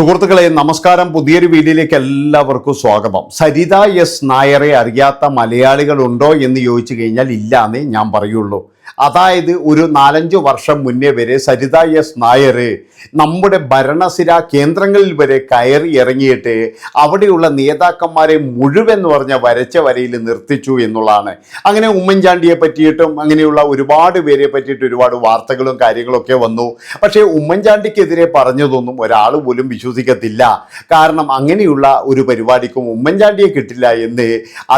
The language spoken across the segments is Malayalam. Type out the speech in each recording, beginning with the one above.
സുഹൃത്തുക്കളെ നമസ്കാരം. പുതിയൊരു വീഡിയോയിലേക്ക് എല്ലാവർക്കും സ്വാഗതം. സരിത എസ് നായരെ അറിയാത്ത മലയാളികളുണ്ടോ എന്ന് ചോദിച്ചു കഴിഞ്ഞാൽ ഇല്ലാന്നേ ഞാൻ പറയുള്ളൂ. അതായത് ഒരു നാലഞ്ച് വർഷം മുന്നേ വരെ സരിത എസ് നായർ നമ്മുടെ ഭരണസിര കേന്ദ്രങ്ങളിൽ വരെ കയറി ഇറങ്ങിയിട്ട് അവിടെയുള്ള നേതാക്കന്മാരെ മുഴുവൻ എന്ന് പറഞ്ഞ വരച്ച വരയിൽ നിർത്തിച്ചു എന്നുള്ളതാണ്. അങ്ങനെ ഉമ്മൻചാണ്ടിയെ പറ്റിയിട്ടും അങ്ങനെയുള്ള ഒരുപാട് പേരെ പറ്റിയിട്ട് ഒരുപാട് വാർത്തകളും കാര്യങ്ങളൊക്കെ വന്നു. പക്ഷേ ഉമ്മൻചാണ്ടിക്കെതിരെ പറഞ്ഞതൊന്നും ഒരാൾ പോലും വിശ്വസിക്കത്തില്ല. കാരണം അങ്ങനെയുള്ള ഒരു പരിപാടിക്കും ഉമ്മൻചാണ്ടിയെ കിട്ടില്ല എന്ന്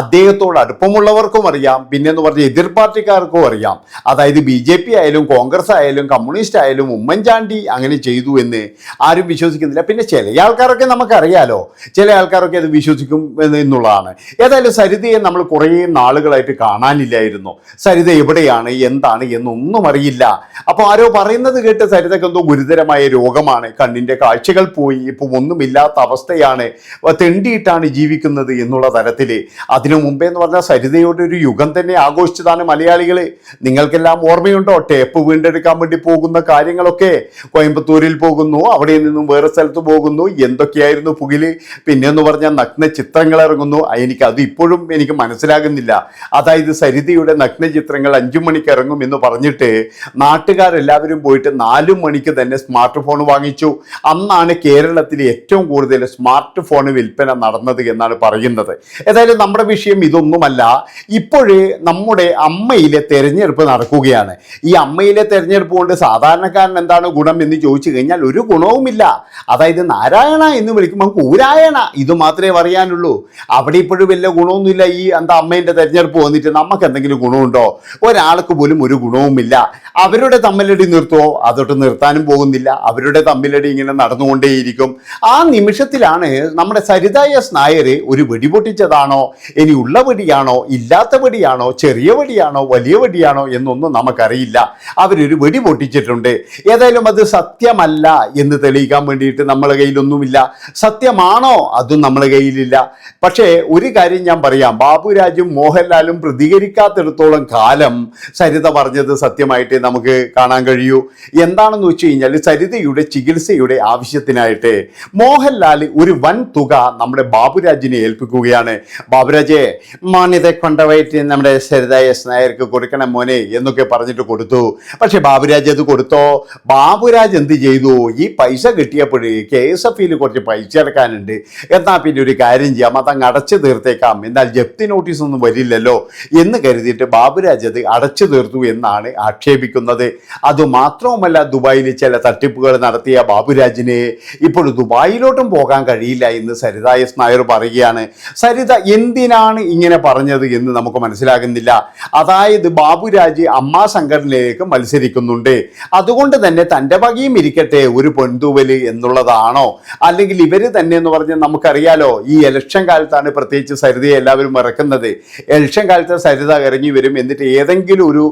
അദ്ദേഹത്തോട് അടുപ്പമുള്ളവർക്കും അറിയാം. പിന്നെ എന്ന് പറഞ്ഞ എതിർ പാർട്ടിക്കാർക്കും അറിയാം. അതായത് ബി ജെ പി ആയാലും കോൺഗ്രസ് ആയാലും കമ്മ്യൂണിസ്റ്റ് ആയാലും ഉമ്മൻചാണ്ടി അങ്ങനെ ചെയ്തു എന്ന് ആരും വിശ്വസിക്കുന്നില്ല. പിന്നെ ചില ആൾക്കാരൊക്കെ നമുക്കറിയാലോ ചില ആൾക്കാരൊക്കെ അത് വിശ്വസിക്കും എന്നുള്ളതാണ്. ഏതായാലും സരിതയെ നമ്മൾ കുറേ നാളുകളായിട്ട് കാണാനില്ലായിരുന്നു. സരിത എവിടെയാണ് എന്താണ് എന്നൊന്നും അറിയില്ല. അപ്പോൾ ആരോ പറയുന്നത് കേട്ട് സരിതയ്ക്ക് എന്തോ ഗുരുതരമായ രോഗമാണ്. കണ്ണിന്റെ കാഴ്ചകൾ പോയി ഇപ്പോൾ ഒന്നുമില്ലാത്ത അവസ്ഥയാണ്. തെണ്ടിയിട്ടാണ് ജീവിക്കുന്നത് എന്നുള്ള തരത്തിൽ. അതിനു മുമ്പേ എന്ന് പറഞ്ഞാൽ സരിതയുടെ ഒരു യുഗം തന്നെ ആഘോഷിച്ചതാണ് മലയാളികൾ. നിങ്ങൾക്കെല്ലാം ഓർമ്മയുണ്ടോ? ടേപ്പ് വീണ്ടെടുക്കാൻ വേണ്ടി പോകുന്ന കാര്യങ്ങളൊക്കെ? കോയമ്പത്തൂരിൽ പോകുന്നു അവിടെ നിന്നും വേറെ സ്ഥലത്ത് പോകുന്നു എന്തൊക്കെയായിരുന്നു പുകിൽ? പിന്നെ എന്ന് പറഞ്ഞാൽ നഗ്ന ചിത്രങ്ങൾ ഇറങ്ങുന്നു. എനിക്ക് അത് ഇപ്പോഴും എനിക്ക് മനസ്സിലാകുന്നില്ല. അതായത് സരിതയുടെ നഗ്ന ചിത്രങ്ങൾ അഞ്ചു മണിക്ക് ഇറങ്ങും എന്ന് പറഞ്ഞിട്ട് നാട്ടുകാരെല്ലാവരും പോയിട്ട് നാലു മണിക്ക് തന്നെ സ്മാർട്ട് ഫോൺ വാങ്ങിച്ചു. അന്നാണ് കേരളത്തിൽ ഏറ്റവും കൂടുതൽ സ്മാർട്ട് ഫോൺ വിൽപ്പന നടന്നത് എന്നാണ് പറയുന്നത്. ഏതായാലും നമ്മുടെ വിഷയം ഇതൊന്നുമല്ല. ഇപ്പോഴേ നമ്മുടെ അമ്മയിലെ തെരഞ്ഞെടുപ്പ് നടക്കുകയാണ്. ഈ അമ്മയിലെ തെരഞ്ഞെടുപ്പ് കൊണ്ട് സാധാരണക്കാരൻ എന്താണ് ഗുണം എന്ന് ചോദിച്ചു കഴിഞ്ഞാൽ ഒരു ഗുണവുമില്ല. അതായത് നാരായണ എന്ന് വിളിക്കുമ്പോൾ കൂരായണ ഇത് മാത്രമേ പറയാനുള്ളൂ. അവിടെ ഇപ്പോഴും വലിയ ഗുണമൊന്നുമില്ല ഈ എന്താ അമ്മേന്റെ തെരഞ്ഞെടുപ്പ് വന്നിട്ട്. നമുക്ക് എന്തെങ്കിലും ഗുണമുണ്ടോ? ഒരാൾക്ക് പോലും ഒരു ഗുണവുമില്ല. അവരുടെ തമ്മിലടി നിർത്തുമോ അതൊട്ട് നിർത്താനും പോകുന്നില്ല. അവരുടെ തമ്മിലടി ഇങ്ങനെ നടന്നുകൊണ്ടേയിരിക്കും. ആ നിമിഷത്തിലാണ് നമ്മുടെ സരിത എസ് നായർ ഒരു വെടിപൊട്ടിച്ചതാണോ ഇനി ഉള്ള വെടിയാണോ? ഇല്ലാത്ത വെടിയാണോ? ചെറിയ വെടിയാണോ? വലിയ വെടിയാണോ? എന്നൊന്നും നമുക്കറിയില്ല. അവരൊരു വെടി പൊട്ടിച്ചിട്ടുണ്ട്. ഏതായാലും അത് സത്യമല്ല എന്ന് തെളിയിക്കാൻ വേണ്ടിയിട്ട് നമ്മളെ കയ്യിലൊന്നുമില്ല. സത്യമാണോ? അതും നമ്മളെ കയ്യിലില്ല. പക്ഷേ ഒരു കാര്യം ഞാൻ പറയാം. ബാബുരാജും മോഹൻലാലും പ്രതികരിക്കാത്തിടത്തോളം കാലം സരിത പറഞ്ഞത് സത്യമായിട്ട് നമുക്ക് കാണാൻ കഴിയൂ. എന്താണെന്ന് വെച്ച് കഴിഞ്ഞാൽ സരിതയുടെ ചികിത്സയുടെ ആവശ്യത്തിനായിട്ട് മോഹൻലാൽ ഒരു വൻ തുക നമ്മുടെ ബാബുരാജിനെ ഏൽപ്പിക്കുകയാണ്. ബാബുരാജെ മോനിതെ കൊണ്ടവയറ്റ് നമ്മുടെ സരിത എസ് നായർക്ക് കൊടുക്കണം മോനെ എന്നൊക്കെ പറഞ്ഞിട്ട് കൊടുത്തു. പക്ഷെ ബാബുരാജ് അത് കൊടുത്തോ? ബാബുരാജ് എന്ത് ചെയ്തു? ഈ പൈസ കിട്ടിയപ്പോഴേ കെ എസ് എഫ് കുറച്ച് പൈസ അടക്കാനുണ്ട്. എന്നാൽ പിന്നെ ഒരു കാര്യം ചെയ്യാം. അത് അങ്ങ് അടച്ചു തീർത്തേക്കാം. എന്നാൽ ജപ്തി നോട്ടീസ് ഒന്നും വരില്ലല്ലോ എന്ന് കരുതിയിട്ട് ബാബുരാജ് അത് അടച്ചു തീർത്തു എന്നാണ് ആക്ഷേപിക്കുന്നത്. അതുമാത്രവുമല്ല ദുബായിൽ ചില തട്ടിപ്പുകൾ നടത്തിയ ബാബുരാജിനെ ഇപ്പോൾ ദുബായിലോട്ടും പോകാൻ കഴിയില്ല എന്ന് സരിത എസ് നായർ പറയുകയാണ്. സരിത എന്തിനാണ് ഇങ്ങനെ പറഞ്ഞത് എന്ന് നമുക്ക് മനസ്സിലാകുന്നില്ല. അതായത് ബാബുരാജ് അമ്മാ സംഘടനയിലേക്ക് മത്സരിക്കുന്നുണ്ട്. അതുകൊണ്ട് തന്നെ തന്റെ വകയും ഇരിക്കട്ടെ ഒരു പൊൻതൂവൽ എന്നുള്ളതാണോ? അല്ലെങ്കിൽ ഇവർ തന്നെ എന്ന് പറഞ്ഞാൽ നമുക്കറിയാലോ ഈ എലക്ഷൻ കാലത്താണ് പ്രത്യേകിച്ച് സരിതയെ എല്ലാവരും ഇറക്കുന്നത് എലക്ഷൻ കാലത്ത് സരിത ഇറങ്ങി വരും എന്നിട്ട് ഏതെങ്കിലും ഒരു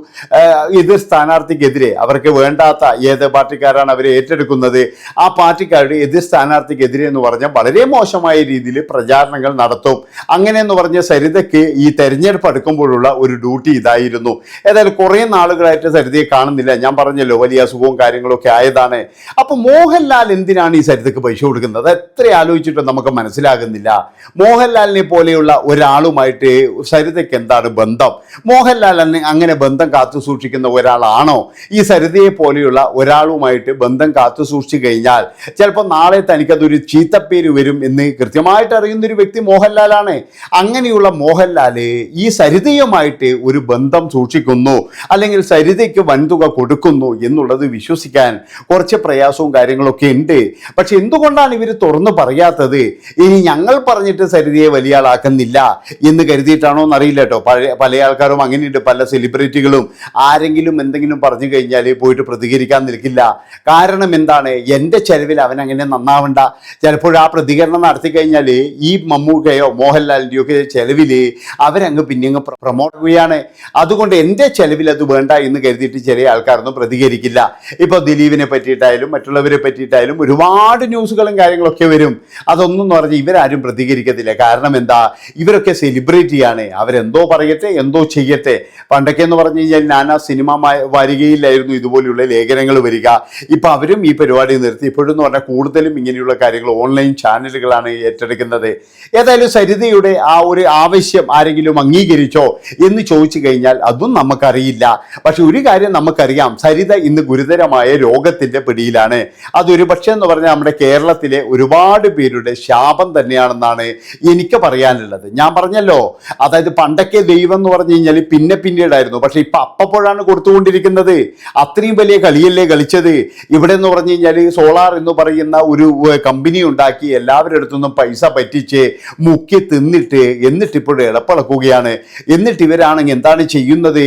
എതിർ സ്ഥാനാർത്ഥിക്കെതിരെ അവർക്ക് വേണ്ടാത്ത ഏത് പാർട്ടിക്കാരാണ് അവരെ ഏറ്റെടുക്കുന്നത് ആ പാർട്ടിക്കാരുടെ എതിർ സ്ഥാനാർത്ഥിക്കെതിരെ എന്ന് പറഞ്ഞാൽ വളരെ മോശമായ രീതിയിൽ പ്രചാരണങ്ങൾ നടത്തും. അങ്ങനെ എന്ന് പറഞ്ഞ സരിതയ്ക്ക് ഈ തെരഞ്ഞെടുപ്പ് അടുക്കുമ്പോഴുള്ള ഒരു ഡ്യൂട്ടി ഇതായിരുന്നു. ഏതായാലും കുറേ നാളുകളായിട്ട് സരിതയെ കാണുന്നില്ല. ഞാൻ പറഞ്ഞല്ലോ വലിയ അസുഖവും കാര്യങ്ങളൊക്കെ ആയതാണ്. അപ്പൊ മോഹൻലാൽ എന്തിനാണ് ഈ സരിതയ്ക്ക് പൈസ കൊടുക്കുന്നത്? എത്ര ആലോചിച്ചിട്ടും നമുക്ക് മനസ്സിലാകുന്നില്ല. മോഹൻലാലിനെ പോലെയുള്ള ഒരാളുമായിട്ട് സരിതയ്ക്ക് എന്താണ് ബന്ധം? മോഹൻലാൽ അങ്ങനെ ബന്ധം കാത്തു സൂക്ഷിക്കുന്ന ഒരാളാണോ? ഈ സരിതയെ പോലെയുള്ള ഒരാളുമായിട്ട് ബന്ധം കാത്തു സൂക്ഷിച്ചു കഴിഞ്ഞാൽ ചിലപ്പോൾ നാളെ തനിക്കതൊരു ചീത്തപ്പേര് വരും എന്ന് കൃത്യമായിട്ട് അറിയുന്ന ഒരു വ്യക്തി മോഹൻലാലാണ്. അങ്ങനെയുള്ള മോഹൻലാൽ ഈ സരിതയുമായിട്ട് ഒരു ബന്ധം സൂക്ഷിക്കുന്നു. അല്ലെങ്കിൽ സരിതയ്ക്ക് വൻതുക കൊടുക്കുന്നു എന്നുള്ളത് വിശ്വസിക്കാൻ കുറച്ച് പ്രയാസവും കാര്യങ്ങളൊക്കെ ഉണ്ട്. പക്ഷെ എന്തുകൊണ്ടാണ് ഇവർ തുറന്നു പറയാത്തത്? ഇനി ഞങ്ങൾ പറഞ്ഞിട്ട് സരിതയെ വലിയ ആളാക്കുന്നില്ല എന്ന് കരുതിയിട്ടാണോ എന്നറിയില്ല കേട്ടോ. പഴയ പല ആൾക്കാരും അങ്ങനെയുണ്ട്. പല സെലിബ്രിറ്റികളും ആരെങ്കിലും എന്തെങ്കിലും പറഞ്ഞു കഴിഞ്ഞാൽ പോയിട്ട് പ്രതികരിക്കാൻ നിൽക്കില്ല. കാരണം എന്താണ്? എന്റെ ചെലവിൽ അവൻ അങ്ങനെ നന്നാവണ്ട. ചിലപ്പോൾ ആ പ്രതികരണം നടത്തി കഴിഞ്ഞാൽ ഈ മമ്മൂക്കയോ മോഹൻലാലിന്റെയോ ഒക്കെ ചെലവിൽ അവരങ്ങ് പിന്നെ അങ്ങ് പ്രൊമോട്ട് ചെയ്യുകയാണ്. അതുകൊണ്ട് എന്റെ ചെലവിൽ നിലവിൽ അത് വേണ്ട എന്ന് കരുതിയിട്ട് ചെറിയ ആൾക്കാരൊന്നും പ്രതികരിക്കില്ല. ഇപ്പോൾ ദിലീപിനെ പറ്റിയിട്ടായാലും മറ്റുള്ളവരെ പറ്റിയിട്ടായാലും ഒരുപാട് ന്യൂസുകളും കാര്യങ്ങളൊക്കെ വരും. അതൊന്നും എന്ന് പറഞ്ഞാൽ ഇവരാരും പ്രതികരിക്കത്തില്ല. കാരണം എന്താ? ഇവരൊക്കെ സെലിബ്രിറ്റിയാണ് അവരെന്തോ പറയട്ടെ എന്തോ ചെയ്യട്ടെ. പണ്ടൊക്കെ എന്ന് പറഞ്ഞു കഴിഞ്ഞാൽ നാനാ സിനിമ വരികയില്ലായിരുന്നു ഇതുപോലെയുള്ള ലേഖനങ്ങൾ വരിക. ഇപ്പം അവരും ഈ പരിപാടി നിർത്തി. ഇപ്പോഴും എന്ന് പറഞ്ഞാൽ കൂടുതലും ഇങ്ങനെയുള്ള കാര്യങ്ങൾ ഓൺലൈൻ ചാനലുകളാണ് ഏറ്റെടുക്കുന്നത്. ഏതായാലും സരിതയുടെ ആ ഒരു ആവശ്യം ആരെങ്കിലും അംഗീകരിച്ചോ എന്ന് ചോദിച്ചു കഴിഞ്ഞാൽ അതും നമുക്കറിയില്ല. പക്ഷെ ഒരു കാര്യം നമുക്കറിയാം. സരിത ഇന്ന് ഗുരുതരമായ രോഗത്തിന്റെ പിടിയിലാണ്. അതൊരു പക്ഷേ എന്ന് പറഞ്ഞാൽ നമ്മുടെ കേരളത്തിലെ ഒരുപാട് പേരുടെ ശാപം തന്നെയാണെന്നാണ് എനിക്ക് പറയാനുള്ളത്. ഞാൻ പറഞ്ഞല്ലോ. അതായത് പണ്ടൊക്കെ ദൈവം എന്ന് പറഞ്ഞു കഴിഞ്ഞാൽ പിന്നെ പിന്നീടായിരുന്നു. പക്ഷെ ഇപ്പൊ അപ്പപ്പോഴാണ് കൊടുത്തുകൊണ്ടിരിക്കുന്നത്. അത്രയും വലിയ കളിയല്ലേ കളിച്ചത്. ഇവിടെ എന്ന് പറഞ്ഞു കഴിഞ്ഞാൽ സോളാർ എന്ന് പറയുന്ന ഒരു കമ്പനി ഉണ്ടാക്കി എല്ലാവരുടെ അടുത്തുനിന്നും പൈസ പറ്റിച്ച് മുക്കി തിന്നിട്ട് എന്നിട്ട് ഇപ്പോഴും ഇളപ്പിളക്കുകയാണ് എന്നിട്ട് ഇവരാണെങ്കിൽ എന്താണ് ചെയ്യുന്നത്?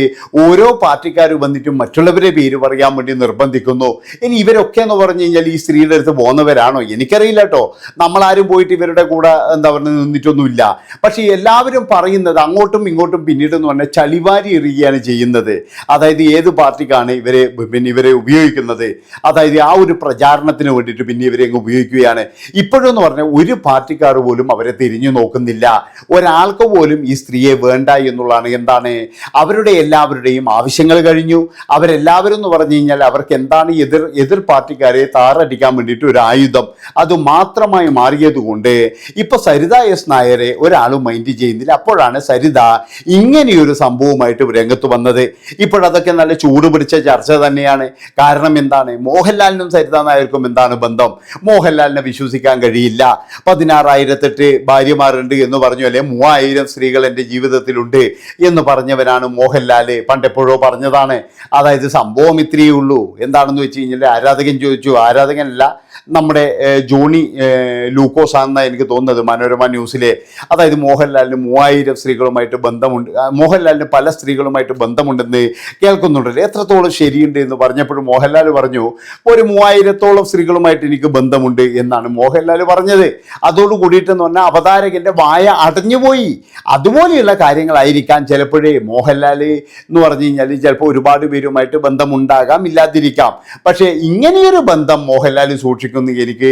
ഓരോ പാർട്ടിക്കാർ വന്നിട്ടും മറ്റുള്ളവരെ പേര് പറയാൻ വേണ്ടി നിർബന്ധിക്കുന്നു. ഇനി ഇവരൊക്കെ എന്ന് പറഞ്ഞു കഴിഞ്ഞാൽ ഈ സ്ത്രീയുടെ അടുത്ത് പോകുന്നവരാണോ? എനിക്കറിയില്ല കേട്ടോ. നമ്മളാരും പോയിട്ട് ഇവരുടെ കൂടെ എന്താ പറയുക നിന്നിട്ടൊന്നുമില്ല. പക്ഷേ എല്ലാവരും പറയുന്നത് അങ്ങോട്ടും ഇങ്ങോട്ടും പിന്നീട് എന്ന് പറഞ്ഞാൽ ചളിവാരി എറിയുകയാണ് ചെയ്യുന്നത്. അതായത് ഏത് പാർട്ടിക്കാണ് ഇവരെ പിന്നെ ഇവരെ ഉപയോഗിക്കുന്നത്? അതായത് ആ ഒരു പ്രചാരണത്തിന് വേണ്ടിയിട്ട് പിന്നെ ഇവരെ അങ്ങ് ഉപയോഗിക്കുകയാണ്. ഇപ്പോഴെന്ന് പറഞ്ഞാൽ ഒരു പാർട്ടിക്കാർ പോലും അവരെ തിരിഞ്ഞു നോക്കുന്നില്ല. ഒരാൾക്ക് പോലും ഈ സ്ത്രീയെ വേണ്ട എന്നുള്ളതാണ് എന്താണ്? അവരുടെ എല്ലാവരുടെയും ആവശ്യങ്ങൾ കഴിഞ്ഞു. അവരെല്ലാവരും എന്ന് പറഞ്ഞു കഴിഞ്ഞാൽ അവർക്ക് എന്താണ് എതിർ എതിർ പാർട്ടിക്കാരെ താറടിക്കാൻ വേണ്ടിയിട്ട് ഒരു ആയുധം. അത് മാത്രമായി മാറിയതുകൊണ്ട് ഇപ്പൊ സരിത എസ് നായരെ ഒരാളും മൈൻഡ് ചെയ്യുന്നില്ല. അപ്പോഴാണ് സരിത ഇങ്ങനെയൊരു സംഭവമായിട്ട് രംഗത്ത് വന്നത്. ഇപ്പോഴതൊക്കെ നല്ല ചൂട് പിടിച്ച ചർച്ച തന്നെയാണ്. കാരണം എന്താണ്? മോഹൻലാലിനും സരിത നായർക്കും എന്താണ് ബന്ധം? മോഹൻലാലിനെ വിശ്വസിക്കാൻ കഴിയില്ല. പതിനാറായിരത്തെട്ട് ഭാര്യമാരുണ്ട് എന്ന് പറഞ്ഞു അല്ലെ മൂവായിരം സ്ത്രീകൾ എന്റെ ജീവിതത്തിലുണ്ട് എന്ന് പറഞ്ഞവനാണ് മോഹൻലാൽ പണ്ടെപ്പോഴോ പറഞ്ഞതാണ്. അതായത് സംഭവം ഇത്രയേ ഉള്ളൂ. എന്താണെന്ന് വെച്ച് കഴിഞ്ഞാൽ ആരാധകൻ ചോദിച്ചു. ആരാധകനല്ല നമ്മുടെ ജോണി ലൂക്കോസ് ആണെന്നാണ് എനിക്ക് തോന്നുന്നത് മനോരമ ന്യൂസിലെ. അതായത് മോഹൻലാലിന് മൂവായിരം സ്ത്രീകളുമായിട്ട് ബന്ധമുണ്ട്. മോഹൻലാലിന് പല സ്ത്രീകളുമായിട്ട് ബന്ധമുണ്ടെന്ന് കേൾക്കുന്നുണ്ടല്ലോ. എത്രത്തോളം ശരിയുണ്ട് എന്ന് പറഞ്ഞപ്പോഴും മോഹൻലാൽ പറഞ്ഞു ഒരു മൂവായിരത്തോളം സ്ത്രീകളുമായിട്ട് എനിക്ക് ബന്ധമുണ്ട് എന്നാണ് മോഹൻലാൽ പറഞ്ഞത്. അതോട് കൂടിയിട്ടെന്ന് പറഞ്ഞാൽ അവതാരകന്റെ വായ അടഞ്ഞുപോയി. അതുപോലെയുള്ള കാര്യങ്ങളായിരിക്കാം ചിലപ്പോഴേ മോഹൻലാൽ എന്ന് പറഞ്ഞു കഴിഞ്ഞാൽ ചിലപ്പോൾ ഒരുപാട് പേരുമായിട്ട് ബന്ധമുണ്ടാകാം ഇല്ലാതിരിക്കാം. പക്ഷേ ഇങ്ങനെയൊരു ബന്ധം മോഹൻലാൽ സൂക്ഷിക്കുന്നു എനിക്ക്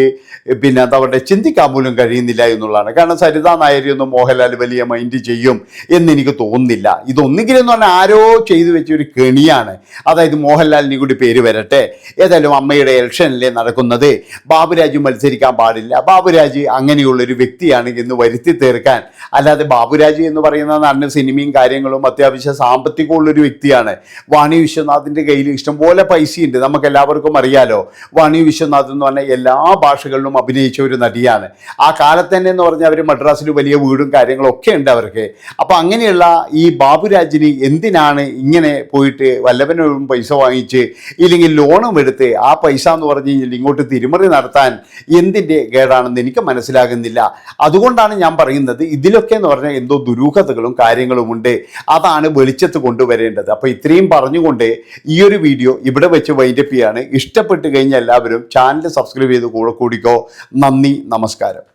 പിന്നെ അത് അവരുടെ ചിന്തിക്കാൻ പോലും കഴിയുന്നില്ല എന്നുള്ളതാണ്. കാരണം സരിതാ നായരെയൊന്നും മോഹൻലാൽ വലിയ മൈൻഡ് ചെയ്യും എന്ന് എനിക്ക് തോന്നുന്നില്ല. ഇതൊന്നെങ്കിലും എന്ന് പറഞ്ഞാൽ ആരോ ചെയ്തു വെച്ച ഒരു കെണിയാണ്. അതായത് മോഹൻലാലിനെ കൂടി പേര് വരട്ടെ. ഏതായാലും അമ്മയുടെ ഇലക്ഷനിലെ നടക്കുന്നത്. ബാബുരാജ് മത്സരിക്കാൻ പാടില്ല. ബാബുരാജ് അങ്ങനെയുള്ളൊരു വ്യക്തിയാണ് എന്ന് വരുത്തി തീർക്കാൻ. അല്ലാതെ ബാബുരാജ് എന്ന് പറയുന്ന നല്ല സിനിമയും കാര്യങ്ങളും അത്യാവശ്യം സാമ്പത്തികമുള്ളൊരു വ്യക്തിയാണ്. വാണി വിശ്വനാഥിന്റെ കയ്യിൽ ഇഷ്ടംപോലെ പൈസയുണ്ട്. നമുക്ക് എല്ലാവർക്കും അറിയാലോ. വാണി വിശ്വനാഥ് എന്ന് പറഞ്ഞാൽ എല്ലാ ഭാഷകളിലും അഭിനയിച്ച ഒരു നടിയാണ്. ആ കാലത്ത് തന്നെ എന്ന് പറഞ്ഞാൽ അവർ മദ്രാസിൽ വലിയ വീടും കാര്യങ്ങളൊക്കെ ഉണ്ട് അവർക്ക്. അപ്പോൾ അങ്ങനെയുള്ള ഈ ബാബുരാജിന് എന്തിനാണ് ഇങ്ങനെ പോയിട്ട് വല്ലവനും പൈസ വാങ്ങിച്ച് ഇല്ലെങ്കിൽ ലോണും എടുത്ത് ആ പൈസ എന്ന് പറഞ്ഞു കഴിഞ്ഞാൽ ഇങ്ങോട്ട് തിരിമറി നടത്താൻ എന്തിന്റെ കേടാണെന്ന് എനിക്ക് മനസ്സിലാകുന്നില്ല. അതുകൊണ്ടാണ് ഞാൻ പറയുന്നത് ഇതിലൊക്കെ എന്ന് പറഞ്ഞാൽ എന്തോ ദുരൂഹതകളും കാര്യങ്ങളും ഉണ്ട്. അതാണ് വെളിച്ചത്ത് കൊണ്ടുവരേണ്ടത്. അപ്പോൾ ഇത്രയും പറഞ്ഞുകൊണ്ട് ഈ ഒരു വീഡിയോ ഇവിടെ വെച്ച് വൈൻഡപ്പ് ചെയ്യാണ്. ഇഷ്ടപ്പെട്ട് കഴിഞ്ഞാൽ എല്ലാവരും ചാനൽ സബ്സ്ക്രൈബ് ചെയ്ത് കൂടെ കൂടിക്കോ. നന്ദി നമസ്കാരം.